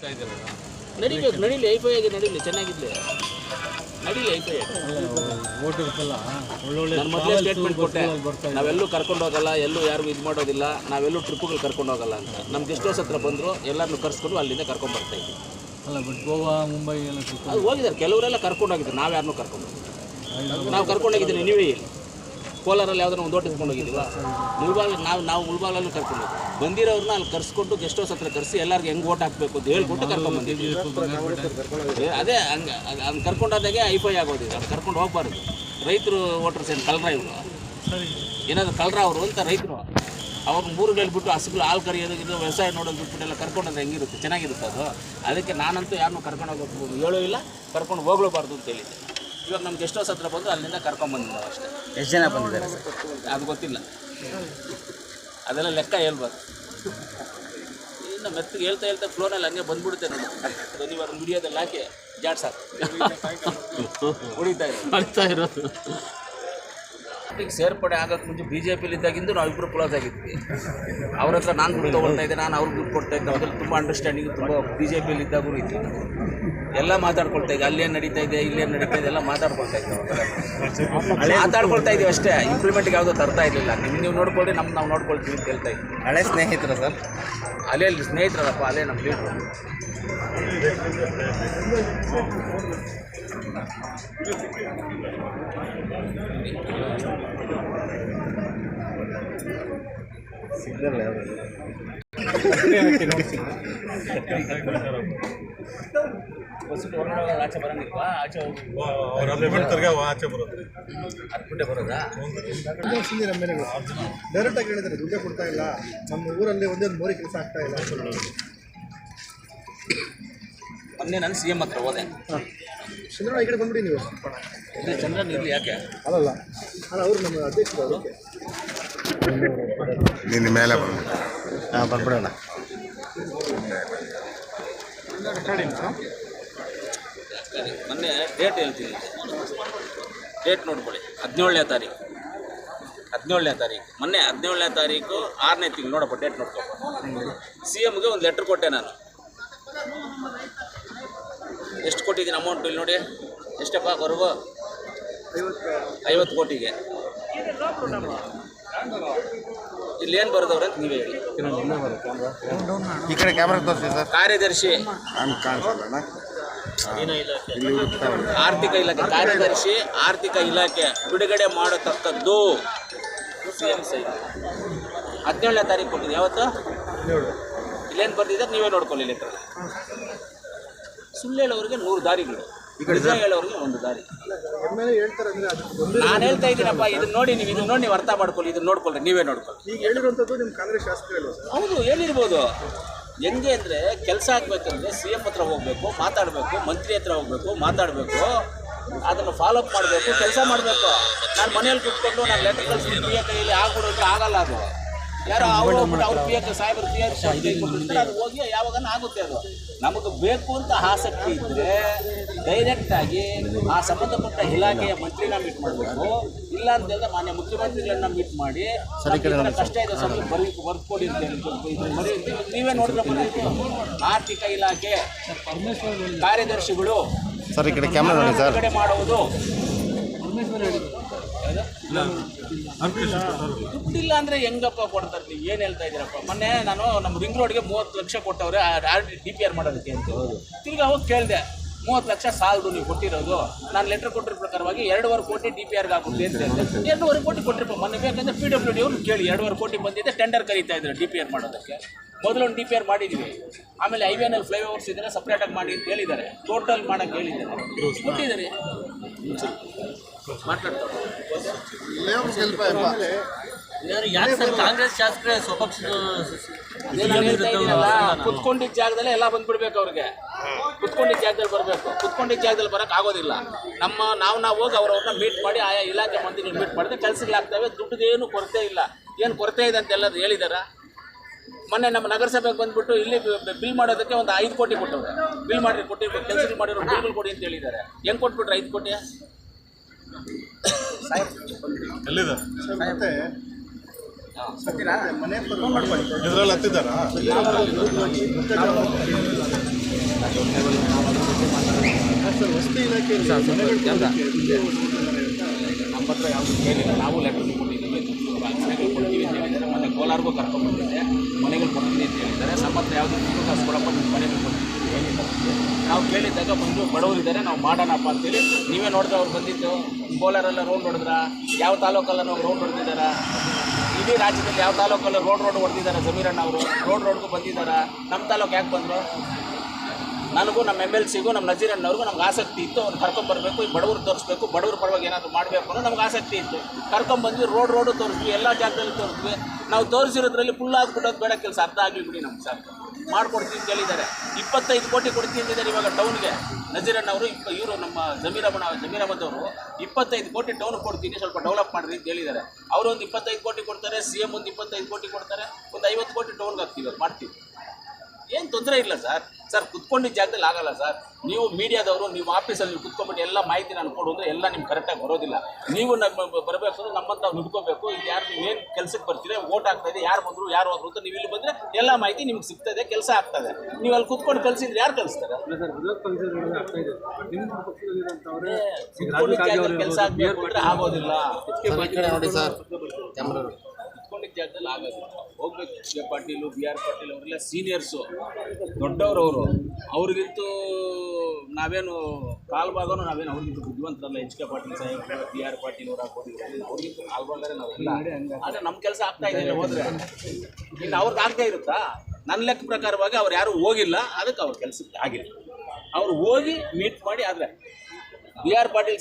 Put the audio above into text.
ನಡೀತಾ ಇದೆಯಲ್ಲ ನಡಿಬೇಕು ನಡೀಲಿ ಐಫೈ ಆಗಿ ನಡೀಲಿ ಚೆನ್ನಾಗಿದ್ಲಿ ನಡೀಲಿ ಐಫೈ ಆಗಿ ಒಳ್ಳೊಳ್ಳೆ ನಾನು ಮೊದಲೇ ಸ್ಟೇಟ್ಮೆಂಟ್ ಕೊಟ್ಟೆ. ನಾವೆಲ್ಲೂ ಕರ್ಕೊಂಡು ಹೋಗಲ್ಲ ಎಲ್ಲೂ ಯಾರಿಗೂ ಇದು ಮಾಡೋದಿಲ್ಲ. ನಾವೆಲ್ಲೂ ಟ್ರಿಪ್ಗಳು ಕರ್ಕೊಂಡು ಹೋಗಲ್ಲ ಅಂತ. ನಮ್ಮ ಗೆಸ್ಟ್ ಹೌಸ್ ಹತ್ರ ಬಂದರು ಎಲ್ಲರನ್ನೂ ಕರ್ಸ್ಕೊಂಡು ಅಲ್ಲಿಂದ ಕರ್ಕೊಂಡು ಬರ್ತಾ ಇದ್ವಿ. ಅಲ್ಲ ಬಟ್ ಗೋವಾ ಮುಂಬೈ ಎಲ್ಲ ಅದು ಹೋಗಿದ್ದಾರೆ ಕೆಲವರೆಲ್ಲ ಕರ್ಕೊಂಡು ಹೋಗಿದ್ದಾರೆ ನಾವು ಯಾರನ್ನೂ ಕರ್ಕೊಂಡು ಹೋಗಿಲ್ಲ. ನಾವು ಕರ್ಕೊಂಡು ಹೋಗಿದ್ದೀವಿ ನೀವೇ ಇಲ್ಲಿ ಕೋಲಾರಲ್ಲಿ ಯಾವ್ದಾರ ಒಂದು ಓಟ್ ಇಸ್ಕೊಂಡು ಹೋಗಿದ್ದೀವ? ಮುಳ್ಬಾಗ್ ನಾವು ನಾವು ಮುಳ್ಬಾಗ್ಲಲ್ಲೂ ಕರ್ಕೊಂಡು ಬಂದಿರೋರನ್ನ ಅಲ್ಲಿ ಕರ್ಸ್ಕೊಂಡು ಗೆಸ್ಟ್ ಹೌಸ್ ಹತ್ರ ಕರೆಸಿ ಎಲ್ಲರಿಗೂ ಹೆಂಗೆ ಓಟ್ ಹಾಕಬೇಕು ಅಂತ ಹೇಳ್ಬಿಟ್ಟು ಕರ್ಕೊಂಡು ಬಂದಿದ್ದೀವಿ ಅದೇ ಹಂಗೆ ಹಂಗೆ ಕರ್ಕೊಂಡಾದಾಗೆ ಐಫೈ ಆಗೋದಿದೆ ಅದು ಕರ್ಕೊಂಡು ಹೋಗ್ಬಾರ್ದು. ರೈತರು ವೋಟರ್ಸ್ ಏನು ಕಲ್ರ ಇವರು. ಏನಾದ್ರು ಕಲ್ರ ಅವರು ಅಂತ ರೈತರು. ಅವ್ರ ಮೂರುಗಳು ಬಿಟ್ಟು ಹಸುಗಳು ಹಾಲು ಕರಿಯೋದು ಇದು ವ್ಯವಸಾಯ ನೋಡೋದು ಬಿಟ್ಬಿಟ್ಟು ಎಲ್ಲ ಕರ್ಕೊಂಡೋದ್ರೆ ಹೆಂಗಿರುತ್ತೆ? ಚೆನ್ನಾಗಿರುತ್ತೆ ಅದು ಅದಕ್ಕೆ ನಾನಂತೂ ಯಾರನ್ನೂ ಕರ್ಕೊಂಡು ಹೋಗೋದು ಹೇಳೋ ಇಲ್ಲ. ಕರ್ಕೊಂಡು ಹೋಗ್ಲೂಬಾರ್ದು ಅಂತ ಹೇಳಿದ್ದೆ. ಇವಾಗ ನಮ್ಮ ಗೆಸ್ಟ್ ಹೌಸ್ ಹತ್ರ ಬಂದು ಅಲ್ಲಿಂದ ಕರ್ಕೊಂಡು ಬಂದಿದ್ದಾವೆ ಅಷ್ಟೇ. ಎಷ್ಟು ಜನ ಬಂದಿದ್ದಾರೆ ಸರ್? ಅದು ಗೊತ್ತಿಲ್ಲ. ಅದೆಲ್ಲ ಲೆಕ್ಕ ಹೇಳ್ಬಾರ್ದು ಇನ್ನು ಮೆತ್ತಗೆ ಹೇಳ್ತಾ ಹೇಳ್ತಾ ಫ್ಲೋನಲ್ಲಿ ಹಂಗೆ ಬಂದ್ಬಿಡುತ್ತೆ ನೋಡಿ. ಶನಿವಾರ ವಿಡಿಯೋದಲ್ಲಿ ಹಾಕಿ ಜಾಡ್ ಸಾಕು. ಹೊಡಿತಾ ಇರೋದು. ಈಗ ಸೇರ್ಪಡೆ ಆಗೋಕ್ಕೆ ಮುಂಚೆ ಬಿ ಜೆ ಪಿಲಿ ಇದ್ದಾಗಿಂದು ನಾವು ಇಬ್ಬರು ಕ್ಲೋಸ್ ಆಗಿದ್ವಿ. ಅವ್ರ ಹತ್ರ ನಾನು ದುಡ್ಡು ತೊಗೊಳ್ತಾ ಇದ್ದೆ ನಾನು ಅವ್ರಿಗೆ ದುಡ್ಡು ಕೊಡ್ತಾ ಇದ್ದೆ. ಅದ್ರಲ್ಲಿ ತುಂಬ ಅಂಡರ್ಸ್ಟ್ಯಾಂಡಿಂಗ್ ತುಂಬ ಬಿ ಜೆ ಪಿಲಿ ಇದ್ದಾಗೂ ಇತ್ತು ಎಲ್ಲ ಮಾತಾಡ್ಕೊಳ್ತಾ ಇದ್ದೆ. ಅಲ್ಲೇನು ನಡೀತಾ ಇದೆ ಏನು ನಡೀತಾ ಇದೆ ಎಲ್ಲ ಮಾತಾಡ್ಕೊಳ್ತಾ ಇದ್ದೀವಿ. ಮಾತಾಡ್ಕೊಳ್ತಾ ಇದೀವಿ ಅಷ್ಟೇ. ಇಂಪ್ಲಿಮೆಂಟ್ಗೆ ಯಾವುದೋ ತರ್ತಾ ಇರಲಿಲ್ಲ. ನೀವು ನೀವು ನೋಡ್ಕೊಳ್ಳಿ ನಮ್ಮ ನಾವು ನೋಡ್ಕೊಳ್ತೀವಿ ಅಂತ ಹೇಳ್ತಾ ಇದ್ದೀವಿ ಹಳೆ ಸ್ನೇಹಿತರ ಸರ್? ಅಲ್ಲೇ ಸ್ನೇಹಿತರಲ್ಲಪ್ಪ ಅಲ್ಲೇ ನಮ್ಮ ಲೀಡ್ರು ಸಿಗ್ನಲ್ ಯಾವುದು? ಬಸ್ಸಿಗೆ ಹೊರಗಡೆ ಆಚೆ ಬರಂಗಿಲ್ವಾ ಆಚೆ ಹೋಗಿ. ಆಚೆ ಬರೋದು. ಅದ್ಬಿಟ್ಟೆ ಬರೋದಾ? ಸುಮ್ಮನೆ ನಮ್ಮ ಡೈರೆಕ್ಟಾಗಿ ಆಗಿ ಹೇಳಿದ್ದಾರೆ ದುಡ್ಡೇ ಕೊಡ್ತಾ ಇಲ್ಲ. ನಮ್ಮ ಊರಲ್ಲಿ ಒಂದೇ ಒಂದು ಮೋರಿ ಕೆಲಸ ಆಗ್ತಾ ಇಲ್ಲ ಮೊನ್ನೆ ನಾನು ಸಿ ಎಂ ಹತ್ರ ಹೋದೆ. ಚಂದ್ರಣ್ಣ ಈ ಕಡೆ ಬಂದ್ಬಿಡಿ ನೀವು. ಇಲ್ಲಿ ಚಂದ್ರನ್ ಇರಲಿ ಯಾಕೆ? ಅಲ್ಲಲ್ಲ. ಅಲ್ಲ ಅವರು ನಮ್ಮ ಅಧ್ಯಕ್ಷರು ಅದಕ್ಕೆ. ನಿನ್ನ ಮೇಲೆ ಬಂದು ಹಾಂ ಬಂದ್ಬಿಡೋಣ. ಮೊನ್ನೆ ಡೇಟ್ ಹೇಳ್ತೀನಿ. ಡೇಟ್ ನೋಡ್ಕೊಳ್ಳಿ. ಹದಿನೇಳನೇ ತಾರೀಕು. ಹದಿನೇಳನೇ ತಾರೀಕು. ಮೊನ್ನೆ ಹದಿನೇಳನೇ ತಾರೀಕು ಆರನೇ ತಿಂಗಳು ನೋಡಪ್ಪ ಡೇಟ್ ನೋಡ್ಕೊ. ಸಿ ಎಮ್ಗೆ ಒಂದು ಲೆಟ್ರ್ ಕೊಟ್ಟೆ ನಾನು. ಎಷ್ಟು ಕೊಟ್ಟಿದ್ದೀನಿ ಅಮೌಂಟ್ ಇಲ್ಲಿ ನೋಡಿ? ಎಷ್ಟಪ್ಪ ಬರುವ? ಐವತ್ತು ಕೋಟಿಗೆ. ಇಲ್ಲಿ ಏನು ಬರೆದವ್ರೆ ಅಂತ ನೀವೇ ಹೇಳಿ. ಈ ಕಡೆ ಕ್ಯಾಮ್ರಾ ತೋರಿಸಿ ಸರ್. ಕಾರ್ಯದರ್ಶಿ. ಆರ್ಥಿಕ ಇಲಾಖೆ ಕಾರ್ಯದರ್ಶಿ ಆರ್ಥಿಕ ಇಲಾಖೆ ಬಿಡುಗಡೆ ಮಾಡತಕ್ಕದ್ದು ಹದಿನೇಳನೇ ತಾರೀಕು ಕೊಟ್ಟಿದೆ ಯಾವತ್ತು? ಇಲ್ಲೇನು ಬರ್ತಿದ್ದಾರೆ ನೀವೇ ನೋಡ್ಕೊಳ್ಳಿ ಲೆಟರ್ ಸುಳ್ಳು ಹೇಳೋರಿಗೆ ನೂರು ದಾರಿಗಳು ನಿಜ ಹೇಳೋರಿಗೆ ಒಂದು ದಾರಿ. ನಾನು ಹೇಳ್ತಾ ಇದ್ದೀನಪ್ಪ ಇದನ್ನ ನೋಡಿ ನೀವು ಇದನ್ನ ನೋಡಿ ನೀವು ಅರ್ಥ ಮಾಡ್ಕೊಳ್ಳಿ ಇದನ್ನ ನೋಡ್ಕೊಳ್ಳಿ ನೀವೇ ನೋಡ್ಕೊಳ್ಳಿ. ಈಗ ಹೇಳಿರುವಂಥದ್ದು ನಿಮ್ಮ ಕಾಂಗ್ರೆಸ್ ಹೌದು ಏನಿರ್ಬೋದು ಹೆಂಗೆ ಅಂದರೆ ಕೆಲಸ ಆಗಬೇಕಂದ್ರೆ ಸಿ ಎಂ ಹತ್ರ ಹೋಗಬೇಕು, ಮಾತಾಡಬೇಕು, ಮಂತ್ರಿ ಹತ್ರ ಹೋಗಬೇಕು, ಮಾತಾಡಬೇಕು, ಅದನ್ನು ಫಾಲೋ ಅಪ್ ಮಾಡಬೇಕು, ಕೆಲಸ ಮಾಡಬೇಕು. ನಾನು ಮನೇಲಿ ಕುತ್ಕೊಂಡು ನಾನು ಲೆಟರ್ ಕಳಿಸ್ತೀನಿ ಕೈಯಲ್ಲಿ ಆಗ್ಬಿಡೋದು ಆಗಲ್ಲ ಅದು. ಯಾರೋ ಅವ್ರು ಹೋಗ್ಬಿಟ್ಟು ಅವ್ರು ಪಿ ಎಚ್ ಸಾಹೇಬರು ಪಿ ಎಚ್ ಅದು ಹೋಗಿ ಯಾವಾಗ ಆಗುತ್ತೆ ಅದು. ನಮಗೆ ಬೇಕು ಅಂತ ಆಸಕ್ತಿ ಇದ್ದರೆ ಡೈರೆಕ್ಟಾಗಿ ಆ ಸಂಬಂಧಪಟ್ಟ ಇಲಾಖೆಯ ಮಂತ್ರಿನ ಮೀಟ್ ಮಾಡಬೇಕು. ಇಲ್ಲ ಅಂತ ಹೇಳಿದ್ರೆ ಮಾನ್ಯ ಮುಖ್ಯಮಂತ್ರಿಗಳನ್ನ ಮೀಟ್ ಮಾಡಿ ಕಷ್ಟ ಇದೆ ಸ್ವಲ್ಪ ಬರೀ ಬರ್ಕೊಡಿ ಅಂತ ಹೇಳಿ ಸ್ವಲ್ಪ ಇದು ಬರೀ ನೀವು- ನೋಡಿದ್ರೆ ಆರ್ಥಿಕ ಇಲಾಖೆ ಕಾರ್ಯದರ್ಶಿಗಳು ಸರ್ ಈ ಕಡೆ ಕ್ಯಾಮ್ರಾ ನೋಡಿ ಸರ್. ಕಡೆ ಮಾಡುವುದು. ದುಡ್ಡಿಲ್ಲ ಅಂದ್ರೆ ಹೆಂಗಪ್ಪ ಕೊಡ್ತಾರೆ ನೀವು? ಏನು ಹೇಳ್ತಾ ಇದ್ದೀರಪ್ಪ ಮೊನ್ನೆ ನಾನು ನಮ್ಮ ರಿಂಗ್ ರೋಡ್ಗೆ ಮೂವತ್ತು ಲಕ್ಷ ಕೊಟ್ಟವ್ರೆ ಆರ್ ಡಿ ಪಿ ಆರ್ ಮಾಡೋದಕ್ಕೆ ಅಂತ. ತಿರ್ಗಿ ಅವಾಗ ಕೇಳಿದೆ ಮೂವತ್ತು ಲಕ್ಷ ಸಾಲದು ನೀವು ಕೊಟ್ಟಿರೋದು. ನಾನು ಲೆಟರ್ ಕೊಟ್ಟಿರೋ ಪ್ರಕಾರವಾಗಿ ಎರಡೂವರೆ ಕೋಟಿ ಡಿ ಪಿ ಆರ್ಗೆ ಆಗುತ್ತೆ ಅಂತ ಹೇಳಿದೆ. ಎರಡೂವರೆ ಕೋಟಿ ಕೊಟ್ಟಿರಪ್ಪ ಮೊನ್ನೆ ಬೇಕಂದ್ರೆ ಪಿ ಡಬ್ಲ್ಯೂ ಡಿ ಅವ್ರು ಕೇಳಿ ಎರಡೂವರೆ ಕೋಟಿ ಬಂದಿದೆ ಟೆಂಡರ್ ಕರೀತಾ ಇದ್ರು ಡಿ ಪಿ ಆರ್ ಮಾಡೋದಕ್ಕೆ. ಮೊದಲೊಂದು ಡಿ ಪಿ ಆರ್ ಮಾಡಿದ್ವಿ. ಆಮೇಲೆ ಹೈವೇನಲ್ಲಿ ಫ್ಲೈ ಓವರ್ಸ್ ಇದ್ದಾರೆ ಸಪ್ರೇಟಾಗಿ ಮಾಡಿ ಅಂತ ಹೇಳಿದ್ದಾರೆ. ಟೋಟಲ್ ಮಾಡೋಕ್ಕೆ ಹೇಳಿದ್ದಾರೆ. ಕೊಟ್ಟಿದ್ದಾರೆ. ಕಾಂಗ್ರೆಸ್ ಶಾಸಕರೇ ಸ್ವಪಕ್ಷ ಕುತ್ಕೊಂಡಿದ್ದ ಜಾಗದಲ್ಲೇ ಎಲ್ಲ ಬಂದ್ಬಿಡ್ಬೇಕು ಅವ್ರಿಗೆ. ಕುತ್ಕೊಂಡಿದ್ದ ಜಾಗದಲ್ಲಿ ಬರಬೇಕು. ಕುತ್ಕೊಂಡಿದ್ದ ಜಾಗದಲ್ಲಿ ಬರಕ್ ಆಗೋದಿಲ್ಲ. ನಮ್ಮ ನಾವು ನಾವು ಹೋಗಿ ಅವ್ರವ್ರನ್ನ ಮೀಟ್ ಮಾಡಿ ಆಯಾ ಇಲಾಖೆ ಮಂತ್ರಿಗಳು ಮೀಟ್ ಮಾಡಿದ್ರೆ ಕೆಲಸಗಳಾಗ್ತವೆ ದುಡ್ಡುದೇನು ಕೊರತೆ ಇಲ್ಲ. ಏನು ಕೊರತೆ ಇದೆ ಅಂತ ಎಲ್ಲರೂ ಹೇಳಿದಾರ? ಮೊನ್ನೆ ನಮ್ಮ ನಗರಸಭೆಗೆ ಬಂದ್ಬಿಟ್ಟು ಇಲ್ಲಿ ಬಿಲ್ ಮಾಡೋದಕ್ಕೆ ಒಂದು ಐದು ಕೋಟಿ ಕೊಟ್ಟವ್ರೆ. ಬಿಲ್ ಮಾಡಿ ಕೊಟ್ಟಿ ಕೆಲಸ ಮಾಡಿರೋ ಬಿಲ್ಗಳು ಕೊಡಿ ಅಂತ ಹೇಳಿದ್ದಾರೆ. ಹೆಂಗೆ ಕೊಟ್ಬಿಟ್ರೆ ಐದು ಕೋಟಿ? ನಮ್ಮ ಹತ್ರ ಯಾವುದು ಕೇಳಿಲ್ಲ. ನಾವು ಲೆಟರ್ ಕೊಟ್ಟಿದ್ದೀವಿ ಮನೆಗಳು ಕೊಡ್ತೀವಿ ಅಂತ ಹೇಳಿದ್ದಾರೆ. ಮೊನ್ನೆ ಕೋಲಾರ್ಗೂ ಕರ್ಕೊಂಡ್ಬಂದಿದ್ದೆ ಮನೆಗಳು ಕೊಡ್ತೀನಿ ಅಂತ ಹೇಳಿದ್ದಾರೆ. ನಮ್ಮ ಹತ್ರ ಯಾವುದು ದುಡ್ಡು ಕಾಸು ಕೊಡಪ್ಪ, ನಿಮ್ಮ ಮನೆಗಳು ಹೇಳಿಲ್ಲ ನಾವು ಕೇಳಿದ್ದಾಗ ಬಂದು ಬಡವರಿದ್ದಾರೆ ನಾವು ಮಾಡೋಣಪ್ಪ ಅಂತೇಳಿ ನೀವೇ ನೋಡಿದ್ರೆ ಅವ್ರು ಬಂದಿದ್ದು. ಕೋಲಾರಲ್ಲ ರೋಡ್ ಹೊಡೆದ್ರ? ಯಾವ ತಾಲೂಕಲ್ಲ ನಾವು ರೋಡ್ ಹೊಡೆದಿದ್ದಾರ? ಇಡೀ ರಾಜ್ಯದಲ್ಲಿ ಯಾವ ತಾಲೂಕಲ್ಲ ರೋಡ್ ರೋಡ್ ಹೊಡೆದಿದ್ದಾರೆ ಜಮೀರಣ್ಣ ಅವರು? ರೋಡ್ ರೋಡ್ಗೂ ಬಂದಿದ್ದಾರೆ? ನಮ್ಮ ತಾಲೂಕು ಯಾಕೆ ಬಂದರು? ನನಗೂ ನಮ್ಮ ಎಂ ಎಲ್ ಸಿಗೂ ನಮ್ಮ ನಜೀರಣ್ಣವ್ರಿಗೂ ನಮ್ಗೆ ಆಸಕ್ತಿ ಇತ್ತು. ಅವ್ರು ಕರ್ಕೊಂಬರ್ಬೇಕು ಈ ಬಡವರು ತೋರಿಸ್ಬೇಕು, ಬಡವ್ರ ಪರವಾಗಿ ಏನಾದರೂ ಮಾಡಬೇಕು ಅನ್ನೋ ನಮ್ಗೆ ಆಸಕ್ತಿ ಇತ್ತು. ಕರ್ಕೊಂಬಂದ್ವಿ ರೋಡ್ ರೋಡು ತೋರಿಸ್ವಿ ಎಲ್ಲ ಜಾಗದಲ್ಲಿ ತೋರಿಸ್ವಿ ನಾವು ತೋರಿಸಿರೋದ್ರಲ್ಲಿ ಫುಲ್ ಆಗಿಬಿಡೋದು ಬೇಡ ಕೆಲಸ ಅರ್ಥ ಆಗಲಿ ಬಿಡಿ ನಮ್ಮ ಸರ್ ಮಾಡ್ಕೊಡ್ತೀವಿ ಅಂತ ಹೇಳಿದ್ದಾರೆ ಇಪ್ಪತ್ತೈದು ಕೋಟಿ ಕೊಡ್ತೀನಿ ಅಂತಿದ್ದಾರೆ ಇವಾಗ ಟೌನ್ಗೆ. ನಜೀರಣ್ಣವರು, ಇಪ್ಪ, ಇವರು ನಮ್ಮ ಜಮೀರಮ್ಮನ, ಜಮೀರಮ್ಮದವರು, ಇಪ್ಪತ್ತೈದು ಕೋಟಿ ಟೌನ್ ಕೊಡ್ತೀನಿ, ಸ್ವಲ್ಪ ಡೆವಲಪ್ ಮಾಡಿರಿ ಅಂತ ಹೇಳಿದ್ದಾರೆ. ಅವರು ಒಂದು ಇಪ್ಪತ್ತೈದು ಕೋಟಿ ಕೊಡ್ತಾರೆ ಸಿ ಎಂ ಒಂದು ಇಪ್ಪತ್ತೈದು ಕೋಟಿ ಕೊಡ್ತಾರೆ, ಒಂದು ಐವತ್ತು ಕೋಟಿ ಟೌನ್ಗೆ ಹಾಕ್ತೀವಿ, ಅದು ಮಾಡ್ತೀವಿ. ಏನು ತೊಂದರೆ ಇಲ್ಲ ಸರ್. ಸರ್ ಕುತ್ಕೊಂಡಿದ್ದ ಜಾಗದಲ್ಲಿ ಆಗಲ್ಲ ಸರ್. ನೀವು ಮೀಡಿಯಾದವರು ನೀವು ಆಫೀಸಲ್ಲಿ ನೀವು ಕುತ್ಕೊಂಡ್ಬಿಟ್ಟು ಎಲ್ಲ ಮಾಹಿತಿ ನಾನು ಕೊಡು ಅಂದರೆ ಎಲ್ಲ ನಿಮ್ಗೆ ಕರೆಕ್ಟಾಗಿ ಬರೋದಿಲ್ಲ. ನೀವು ನಮ್ಮ ಬರಬೇಕು ಅಂದರೆ ನಮ್ಮಂತ ನುಡ್ಕೋಬೇಕು. ಇದು ಯಾರು ನೀವು ಏನು ಕೆಲಸಕ್ಕೆ ಬರ್ತೀರಿ ಓಟ್ ಆಗ್ತಾ ಇದೆ ಯಾರು ಬಂದರು ಯಾರು ಹೋದ್ರು ಅಂತ ನೀವು ಇಲ್ಲಿ ಬಂದರೆ ಎಲ್ಲ ಮಾಹಿತಿ ನಿಮ್ಗೆ ಸಿಗ್ತದೆ ಕೆಲಸ ಆಗ್ತದೆ. ನೀವು ಅಲ್ಲಿ ಕುತ್ಕೊಂಡು ಕಲಿಸಿದ್ರೆ ಯಾರು ಕಲಿಸ್ತಾರೆ? ಕೆಲಸ ಆಗಬೇಕು ಅಂದರೆ ಆಗೋದಿಲ್ಲ. ಜಾಗದಲ್ಲಿ ಆಗೋದು ಹೋಗ್ಬೇಕು. K Patil, B R Patil ಅವರೆಲ್ಲ ಸೀನಿಯರ್ಸು ದೊಡ್ಡವರು ಅವರು. ಅವ್ರಿಗಿಂತೂ ನಾವೇನು ಕಾಲು ಭಾಗನೂ ನಾವೇನು ಅವ್ರಿಗಿಂತ ಬುದ್ಧಿವಂತರಲ್ಲ. H K Patil Saheb, B R Patil ಅವ್ರು ಹಾಕೋದು ಅವ್ರಿಗಿಂತ ಕಾಲು ಭಾಗನೇ ನಾವೆಲ್ಲ. ಆದರೆ ನಮ್ಮ ಕೆಲಸ ಆಗ್ತಾ ಇದೆಯಲ್ಲ ಹೋದ್ರೆ. ಇನ್ನು ಅವ್ರಿಗೆ ಆಗದೇ ಇರುತ್ತಾ? ನನ್ನ ಲೆಕ್ಕ ಪ್ರಕಾರವಾಗಿ ಅವ್ರು ಯಾರು ಹೋಗಿಲ್ಲ. ಅದಕ್ಕೆ ಅವ್ರ ಕೆಲಸಕ್ಕೆ ಆಗಿಲ್ಲ. ಅವ್ರು ಹೋಗಿ ಮೀಟ್ ಮಾಡಿ ಆದರೆ. B R Patil